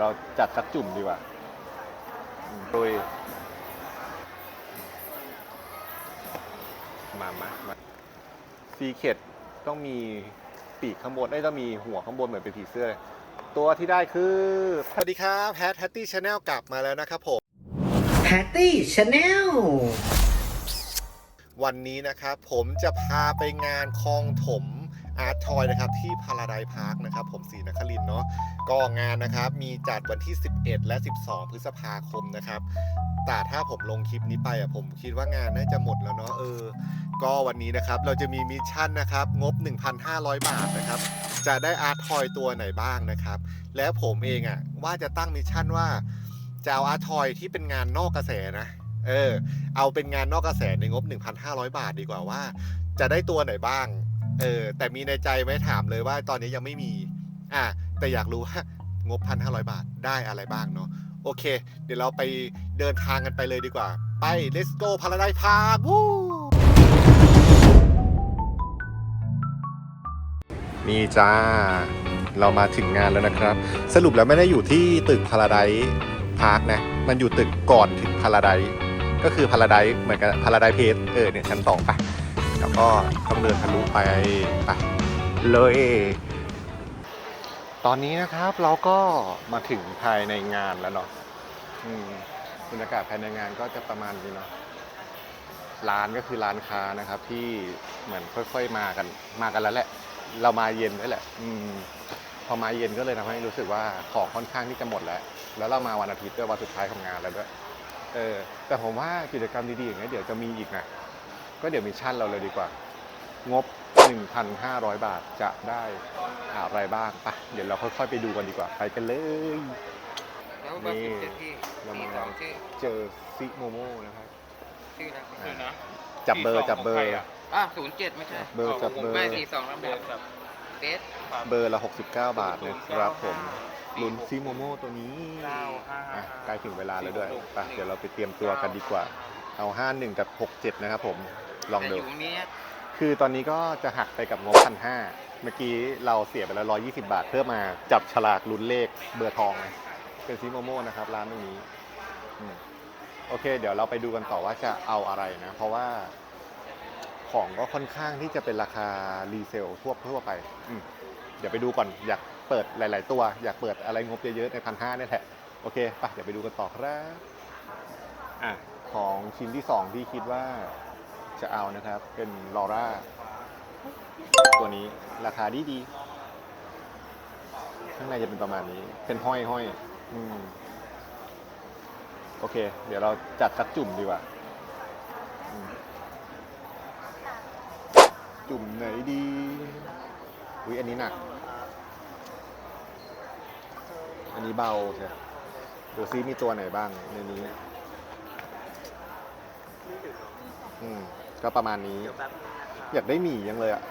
เราจัดสักจุ่มดีกว่าอืมโดยมามามาซีเคดต้องมีปีกข้างบนได้ยต้องมีหัวข้างบนเหมือนเป็นผีเสื้อ ตัวที่ได้คือ สวัสดีครับแพทแฮตตี้ชาแนลกลับมาแล้วนะครับผมแพตตี้ชาแนลวันนี้นะครับผมจะพาไปงานคลองถม อาร์ตทอยนะครับที่พาราไดพาร์คนะครับผมศรีนครินเนาะก็งานนะครับมีจัดวันที่ 11 และ 12 พฤษภาคมนะครับแต่ถ้าผมลงคลิปนี้ไปอะผมคิดว่างานน่าจะหมดแล้วเนาะเออ ก็วันนี้นะครับเราจะมีมิชชั่นนะครับงบ 1,500 บาทนะครับจะได้อาร์ตทอยตัวไหนบ้างนะครับ แล้วผมเองอะว่าจะตั้งมิชชั่นว่าจะเอาอาร์ทอยที่เป็นงานนอกกระแสนะ เออ เอาเป็นงานนอกกระแสในงบ 1,500 บาทดีกว่าว่า จะได้ตัวไหนบ้าง เออ แต่มีในใจไว้ถามเลยว่าตอนนี้ยังไม่มี อะแต่อยากรู้ว่างบ1,500บาทได้อะไรบ้างเนาะโอเค เดี๋ยวเราไปเดินทางกันไปเลยดีกว่า ไป let's go Paradise Park วู้นี่จ้า เรามาถึงงานแล้วนะครับ สรุปแล้วไม่ได้อยู่ที่ตึก Paradise Park นะ มันอยู่ตึกก่อนถึง Paradise ก็คือ Paradise เหมือนกับ Paradise Place เออเนี่ยชั้นสองไปแล้ว ก็ต้องเดินทะลุไปไปเลย ตอนนี้นะครับเราก็มาถึงภายในงานแล้วเนาะอืมบรรยากาศภายในงานก็จะประมาณนี้เนาะร้านก็คือร้านค้านะครับที่เหมือนค่อย ๆมากัน มากันแล้วแหละ เรามาเย็นด้วยแหละ อืมพอมาเย็นก็เลยทำให้รู้สึกว่าของค่อนข้างที่จะหมดแล้ว แล้วเรามาวันอาทิตย์ด้วยวันสุดท้ายของงานแล้วด้วยเออแต่ผมว่ากิจกรรมดีๆอย่างเงี้เดี๋ยวจะมีอีกนะ ก็เดี๋ยวมิชชั่นเราเลยดีกว่า งบ 1,500 บาทจะได้อะไรบ้างไปะเดี๋ยวเราค่อยๆไปดูกันดีกว่า ไปกันเลย แล้วเบอร์สิบเจ็ดที่เราสี่มาสองชื่อเจอซิโมโมนะครับชื่อนะอ่าชื่อนะจับเบอร์จับเบอร์ อะศูนย์เจ็ดไม่ใช่เบอร์จับเบอร์ ไม่สี่สองลำดับเบสเบอร์ละ 69 บาทนะครับผมลุ้นซิโมโมตัวนี้อะใกล้ถึงเวลาแล้วด้วยไปเดี๋ยวเราไปเตรียมตัวกันดีกว่า เอา 51 กับ 67 นะครับผม ลองแต่ดูอยู่นี้คือตอนนี้ก็จะหักไปกับงบพันห้าเมื่อกี้เราเสียไปแล้ว120บาท เพื่อมาจับฉลากลุ้นเลขเบอร์ทองนะเป็นซิโมโมนะครับ ร้านตรงนี้อืมโอเค เดี๋ยวเราไปดูกันต่อว่าจะเอาอะไรนะ เพราะว่า ของก็ค่อนข้างที่จะเป็นราคารีเซลทั่วทั่วไปอืมเดี๋ยวไปดูก่อนอยากเปิดหลาย ๆ ตัว อยากเปิดอะไรงบเยอะๆในพันห้านี่แหละโอเคไปเดี๋ยวไปดูกันต่อครับอะของชิ้นที่สองที่คิดว่า จะเอานะครับ เป็นลอร่าตัวนี้ราคาดีดีข้างในจะเป็นประมาณนี้ เป็นห้อยห้อยอืมโอเค เดี๋ยวเราจัดสักจุ่มดีกว่า จุ่มไหนดี อุ้ยอันนี้หนัก อันนี้เบาใช่ดูซิมีตัวไหนบ้างในนี้ อืม ก็ประมาณนี้ อยากได้หมี่ยังเลยอะ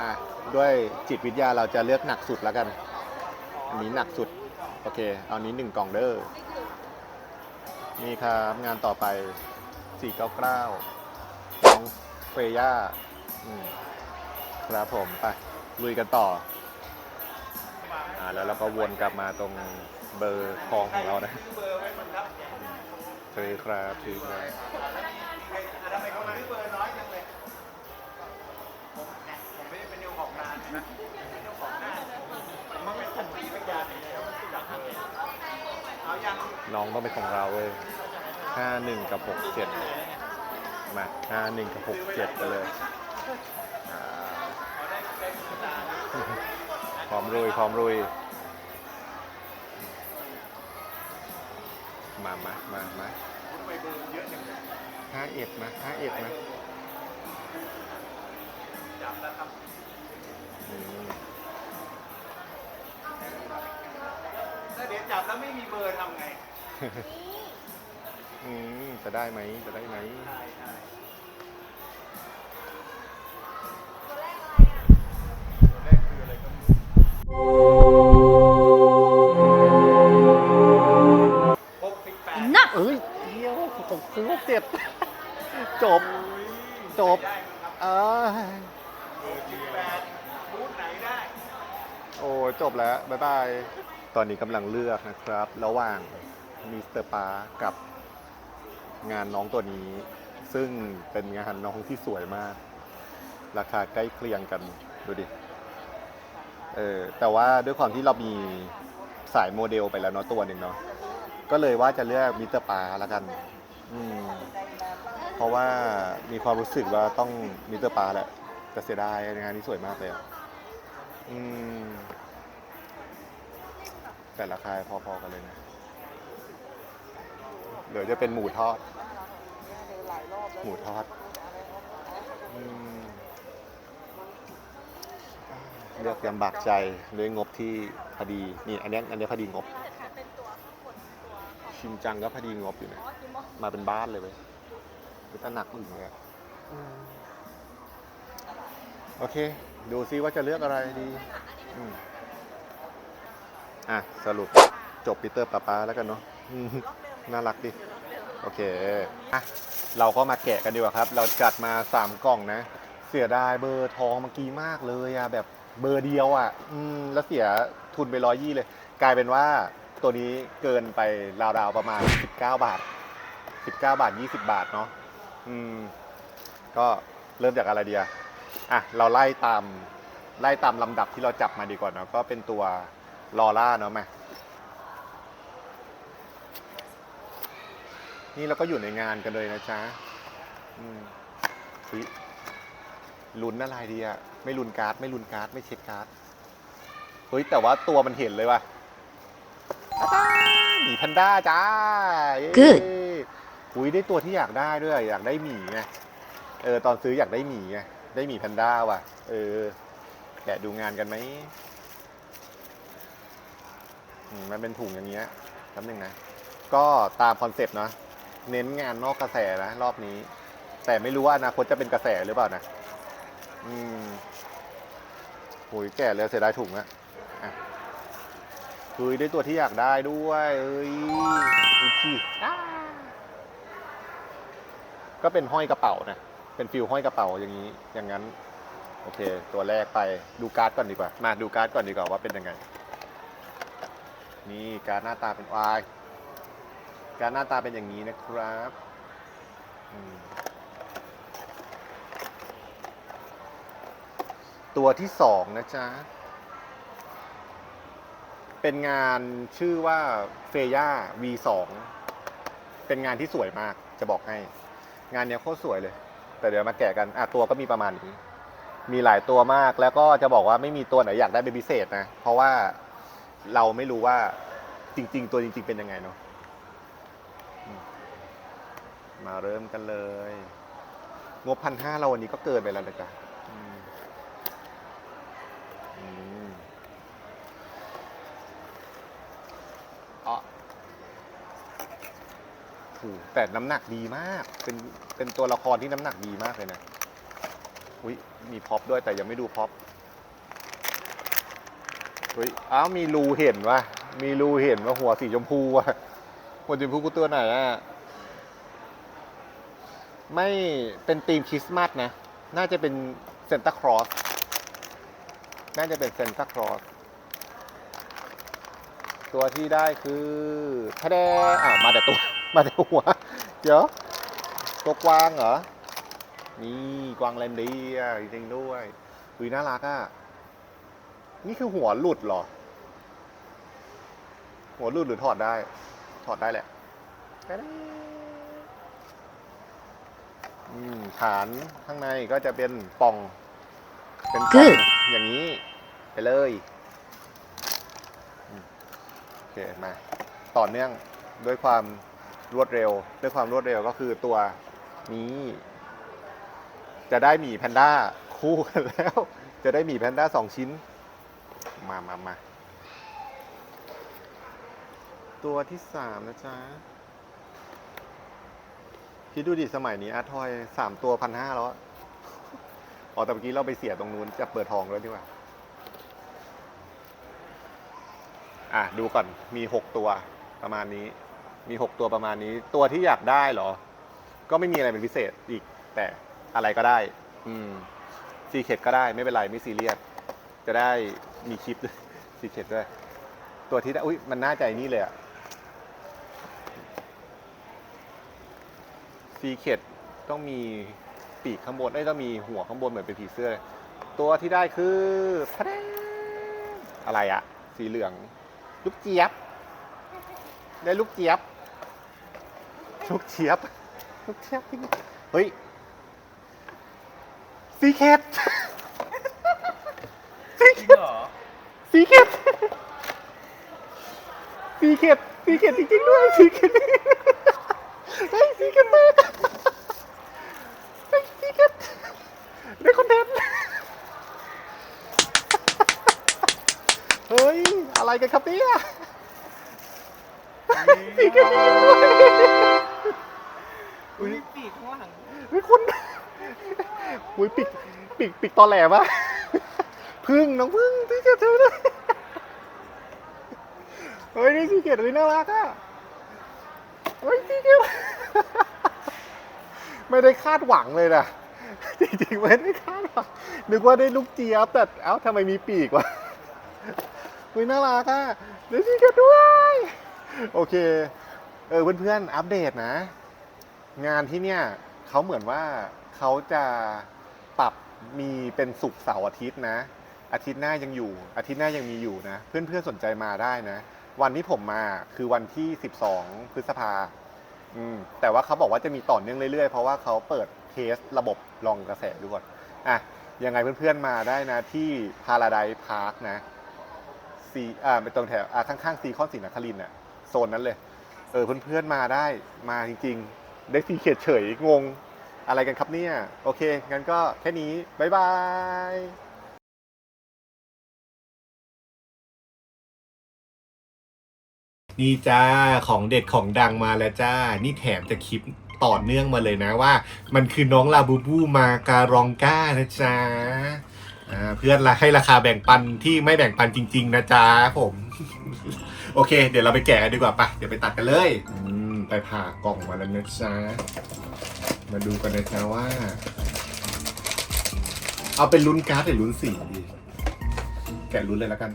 อะด้วยจิตวิทยาเราจะเลือกหนักสุดแล้วกัน อันนี้หนักสุด โอเค เอานี้หนึ่งกล่องเด้อ นี่ครับ งานต่อไป 499น้องเฟย่าอืมครับผม ไป ลุยกันต่ออ่าแล้วเราก็วนกลับมาตรงเบอร์ทองของเรานะเชิญครับเชิญครับน้องต้องเป็นของเราเว้ยห้าหนึ่งกับหกเจ็ดมาห้าหนึ่งกับหกเจ็ดไปเลยพร้อมรุยพร้อมรุย มามามามาห้าเอ็ดมาห้าเอ็ดมาอืมถ้าเดี๋ยวจับแล้วไม่มีเบอร์ทำไง อืม จะได้ไหม จะได้ไหม ตอนนี้กำลังเลือกนะครับ ระหว่างมิสเตอร์ปากับงานน้องตัวนี้ ซึ่งเป็นงานน้องที่สวยมาก ราคาใกล้เคียงกัน ดูดิ เออแต่ว่าด้วยความที่เรามีสายโมเดลไปแล้วเนาะตัวหนึ่งเนาะก็เลยว่าจะเลือกมิสเตอร์ปาล้วกัน อืม เพราะว่ามีความรู้สึกว่าต้องมิสเตอร์ปาแหละแต่เสียดายงานนี้สวยมากเลยอะอืม แต่ราคาพอๆกันเลยนะเดี๋ยวจะเป็นหมูทอด หมูทอดอืมเลือกยำบากใจด้วยงบที่พอดี นี่อันเนี้ยอันเนี้ยพอดีงบ ชิมจังก็พอดีงบอยู่นะมาเป็นบ้านเลยเว้ยคือตระหนักอึ่งเลยอะอืมโอเค ดูซิว่าจะเลือกอะไรดีอืม อะ สรุปจบปีเตอร์ป้าป้าแล้วกันเนาะอืมน่ารักดิ โอเค อะ เราก็มาแกะกันดีกว่าครับ เราจัดมา 3 กล่องนะ เสียดายเบอร์ทองเมื่อกี้มากเลยอะแบบเบอร์เดียวอะอืมแล้วเสียทุนไปร้อยยี่เลย กลายเป็นว่าตัวนี้เกินไปราวๆประมาณ 19 บาท 19 บาท 20 บาทเนาะ อืม ก็เริ่มจากอะไรเดีอะอะ เราไล่ตาม ไล่ตามลำดับที่เราจับมาดีกว่าเนาะ ก็เป็นตัว ลอร่าเนาะมา นี่เราก็อยู่ในงานกันเลยนะจ๊ะอืมอุ๊ยลุ้นอะไรดีอะไม่ลุ้นการ์ด ไม่ลุ้นการ์ด ไม่เช็คการ์ด เฮ้ย แต่ว่าตัวมันเห็นเลยว่ะอ้าวหมีแพนด้าจ้าเย้ Good อุ้ยได้ตัวที่อยากได้ด้วย อยากได้หมีไง เออ ตอนซื้ออยากได้หมีไง ได้หมีแพนด้าว่ะ เออ แกะดูงานกันไหมอื มมันเป็นถุงอย่างเงี้ยแป๊บนึงนะ ก็ตามคอนเซปต์เนาะเน้นงานนอกกระแสนะรอบนี้ แต่ไม่รู้ว่าอนาคตจะเป็นกระแสหรือเปล่านะ อืมโอ้ยแก่แล้วเสียดายถุงอะอะเฮ้ยได้ตัวที่อยากได้ด้วยเอ้ยดูสิก็เป็นห้อยกระเป๋านะเป็นฟิลห้อยกระเป๋าอย่างนี้ อย่างนั้น โอเค ตัวแรกไปดูการ์ดก่อนดีกว่า มาดูการ์ดก่อนดีกว่าว่าเป็นยังไง นี่การหน้าตาเป็นวายการหน้าตาเป็นอย่างนี้นะครับตัวที่สองนะจ๊ะ เป็นงานชื่อว่าเฟย่า V2 เป็นงานที่สวยมากจะบอกให้ งานเนี้ยโคตรสวยเลย แต่เดี๋ยวมาแกะกัน อะตัวก็มีประมาณนี้ มีหลายตัวมากแล้วก็จะบอกว่าไม่มีตัวไหนอยากได้เป็นพิเศษนะ เพราะว่า เราไม่รู้ว่าจริง ๆ ตัวจริง ๆ เป็นยังไงเนาะมาเริ่มกันเลย งบพันห้าเราวันนี้ก็เกินไปแล้วนะจ๊ะอืมแต่น้ำหนักดีมาก เป็นเป็นตัวละครที่น้ำหนักดีมากเลยนะ อุ้ยมีพ็อปด้วยแต่ยังไม่ดูพ็อป อุ้ยอ้าวมีรูเห็นวะมีรูเห็นว่าหัวสีชมพูวะหัวสีชมพูกูตัวไหนอะไม่เป็นธีมคริสต์มาสนะ น่าจะเป็นเซนตาครอส น่าจะเป็นเซนตาครอส ตัวที่ได้คือทะแดอ้าวมาแต่ตัว มาแต่หัว เดี๋ยวตัวกวางเหรอ นี่กวางแลนเดียจริงด้วยอุยน่ารักอะ นี่คือหัวหลุดเหรอ หัวหลุดหรือถอดได้ ถอดได้แหละทะแดอืมฐานข้างในก็จะเป็นปล่อง เป็นปล่อง Good อย่างนี้ ไปเลยอืมโอเคมาต่อเนื่องด้วยความรวดเร็ว ด้วยความรวดเร็วก็คือตัวนี้ จะได้หมีแพนด้าคู่กันแล้ว จะได้หมีแพนด้าสองชิ้น มามามาตัวที่สามนะจ๊ะคิดดูดิสมัยนี้อาทอยสามตัวพันห้าแล้วอะอ๋อแต่เมื่อกี้เราไปเสียตรงนู้นจะเปิดทองแล้วดีกว่า อะ ดูก่อนมีหกตัวประมาณนี้ มีหกตัวประมาณนี้ ตัวที่อยากได้เหรอ ก็ไม่มีอะไรเป็นพิเศษอีก แต่อะไรก็ได้ อืมซีเคดก็ได้ไม่เป็นไรไม่ซีเรียส จะได้มีคลิปด้วยซีเคดด้วย ตัวที่ได้อุ้ยมันน่าใจนี่เลยอะซีเคดต้องมีปีกข้างบนไอ้ต้องมีหัวข้างบนเหมือนเป็นผีเสื้อ ตัวที่ได้คือพะแดอะไรอะสีเหลือง ลูกเจี๊ยบ ได้ลูกเจี๊ยบ ลูกเจี๊ยบ ลูกเจี๊ยบเฮ้ยซีเคดซีเคด เหรอซีเคดซีเคดซีเคดจริงๆด้วยซีเคดเฮ้ยซีเคดมากเฮ้ยซีเคดได้คอนเทนต์เฮ้ย อะไรกันครับเนี่ยซีเคดอุ้ยปีกข้างหลังเฮ้ยคุณอุ้ยปิกปิกปิกตอแหลมาก พึ่งน้องพึ่งซีเคดเธอเลยเฮ้ยนี่ซีเคดเลยน่ารักอะเฮ้ยซีเคดไม่ได้คาดหวังเลยนะจริงๆไม่ได้คาดหวังนึกว่าได้ลูกเจี๊ยบแต่เอ้าทำไมมีปีกวะเฮ้ยน่ารักอะได้ซีเคดด้วย โอเค เออเพื่อนๆอัปเดตนะ งานที่เนี่ยเขาเหมือนว่าเขาจะปรับมีเป็นศุกเสาร์อาทิตย์นะ อาทิตย์หน้ายังอยู่ อาทิตย์หน้ายังมีอยู่นะ เพื่อนๆสนใจมาได้นะ วันที่ผมมาคือวันที่ 12 พฤษภาอืมแต่ว่าเขาบอกว่าจะมีต่อเนื่องเรื่อยๆ เพราะว่าเขาเปิดเทสระบบลองกระแสดูก่อนอะยังไงเพื่อนๆมาได้นะที่พาราไดพาร์คนะซีอ่าเป็นตรงแถวอ่าข้างๆซีคอนศรีนครินทร์น่ะโซนนั้นเลย เออเพื่อนๆมาได้มาจริงๆ ได้ซีเขียดเฉยงงอะไรกันครับเนี่ย โอเค งั้นก็แค่นี้ บ๊ายบาย นี่จ้าของเด็ดของดังมาแล้วจ้า นี่แถมจะคลิปต่อเนื่องมาเลยนะว่า มันคือน้องลาบูบูมาการองก้านะจ๊ะอ่าเพื่อนละให้ราคาแบ่งปันที่ไม่แบ่งปันจริง ๆ นะจ๊ะผม โอเค เดี๋ยวเราไปแกะกันดีกว่าไปะเดี๋ยวไปตัดกันเลยไปผ่ากล่องมาแล้วนะจ๊ะมาดูกันนะจ๊ะว่า เอาเป็นลุ้นการ์ดหรือลุ้นสีดี แกะลุ้นเลยแล้วกัน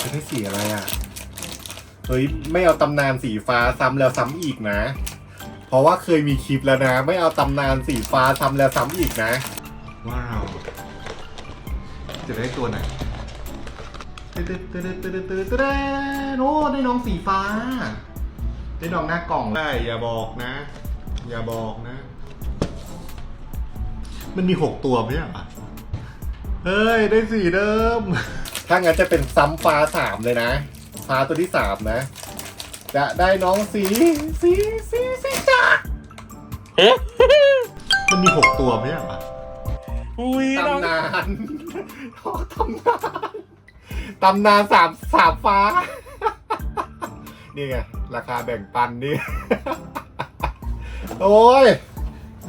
จะได้สีอะไรอะ เฮ้ยไม่เอาตำนานสีฟ้าซ้ำแล้วซ้ำอีกนะ เพราะว่าเคยมีคลิปแล้วนะ ไม่เอาตำนานสีฟ้าซ้ำแล้วซ้ำอีกนะ ว้าว จะได้ตัวไหนตึ๊ดตึ๊ดตึ๊ดตึ๊ดตึ๊ดตึ๊ดตึ๊ดโอ้ได้น้องสีฟ้า ได้น้องหน้ากล่องได้อย่าบอกนะ อย่าบอกนะ มันมีหกตัวไหมอะเฮ้ย ได้สีเดิม ถ้างั้นจะเป็นซ้ำฟ้าสามเลยนะ ฟ้าตัวที่สามนะ จะได้น้องสีสีสีสีจ้ามันมีหกตัวไหมอะอุ้ยน้องตำนานอ๋อตำนานตำนานสามสามฟ้า นี่ไง ราคาแบ่งปันนี่ โอ้ย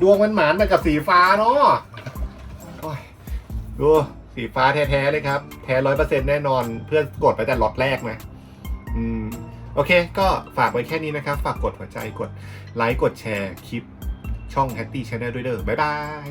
ดวงมันหมานมากับสีฟ้าเนาะโอ้ยดูสีฟ้าแท้ ๆ เลยครับ แท้ร้อยเปอร์เซ็นแน่นอน เพื่อนกดไปแต่ล็อตแรกนะอืม โอเค ก็ฝากไว้แค่นี้นะครับ ฝากกดหัวใจกดไลค์กดแชร์คลิปช่อง Happy Channel ด้วยเด้อบ๊ายบาย